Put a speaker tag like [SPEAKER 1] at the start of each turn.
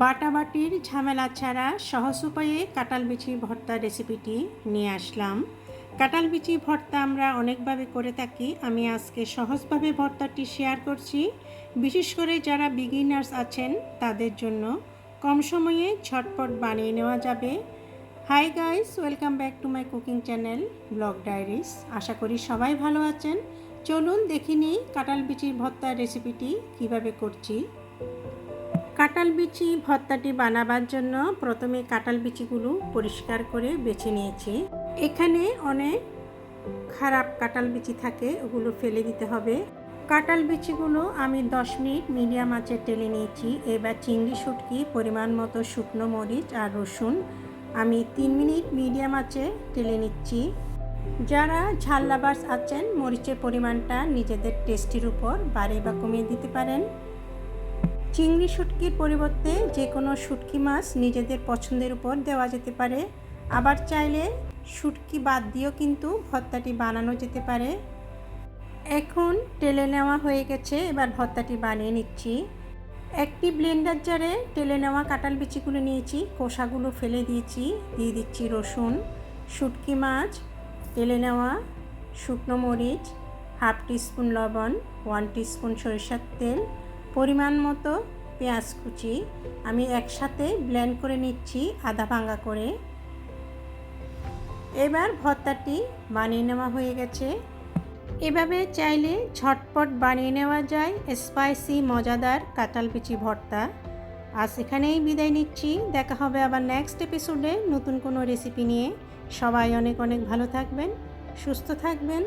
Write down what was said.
[SPEAKER 1] মাটির ঝামেলা ছাড়া সহজ উপায়ে কাঁঠাল বিচি ভর্তা রেসিপিটি নিয়ে আসলাম। কাঁঠাল বিচি ভর্তা আমরা অনেকভাবে করে থাকি। আমি আজকে সহজভাবে ভর্তাটি শেয়ার করছি। বিশেষ করে যারা বিগিনার্স আছেন, তাদের জন্য কম সময়ে ঝটপট বানিয়ে নেওয়া যাবে। Hi guys welcome back to my cooking channel blog diaries আশা করি সবাই ভালো আছেন। চলুন দেখে নিই কাঁঠাল বিচির ভর্তার রেসিপিটি কীভাবে করছি। কাঁঠাল বিচি ভর্তাটি বানাবার জন্য প্রথমে কাঁঠাল বিচিগুলো পরিষ্কার করে বেছে নিয়েছি। এখানে অনেক খারাপ কাঁঠাল বিচি থাকে, ওগুলো ফেলে দিতে হবে। কাঁঠাল বিচিগুলো আমি দশ মিনিট মিডিয়াম আঁচে টেলে নিয়েছি। এবার চিংড়ি শুটকি, পরিমাণ মতো শুকনো মরিচ আর রসুন আমি তিন মিনিট মিডিয়াম আঁচে টেলে নিচ্ছি। যারা ঝাল লাভার্স আছেন, মরিচের পরিমাণটা নিজেদের টেস্টির উপর বাড়িয়ে বা কমিয়ে দিতে পারেন। চিংড়ি শুটকির পরিবর্তে যে কোনো শুটকি মাছ নিজেদের পছন্দের উপর দেওয়া যেতে পারে। আবার চাইলে শুটকি বাদ দিয়েও কিন্তু ভর্তাটি বানানো যেতে পারে। এখন টেলে নেওয়া হয়ে গেছে, এবার ভর্তাটি বানিয়ে নিচ্ছি। একটি ব্লেন্ডার জারে টেলে নেওয়া কাঁঠাল বিচিগুলো নিয়েছি কোষাগুলো ফেলে দিয়েছি, দিয়ে দিচ্ছি রসুন, শুটকি মাছ, টেলে নেওয়া শুকনো মরিচ, হাফ টিস্পুন লবণ, ওয়ান টিস্পুন সরিষার তেল পরিমাণ মতো পেঁয়াজ কুচি আমি একসাথে ব্লেন্ড করে নিচ্ছি আধা ভাঙা করে। এবার ভর্তাটি বানিয়ে নেওয়া হয়ে গেছে। এভাবে চাইলে ঝটপট বানিয়ে নেওয়া যায় স্পাইসি, মজাদার কাঁঠাল বিচি ভর্তা। আজ এখানেই বিদায় নিচ্ছি। দেখা হবে আবার নেক্সট এপিসোডে নতুন কোনো রেসিপি নিয়ে। সবাই অনেক অনেক ভালো থাকবেন, সুস্থ থাকবেন।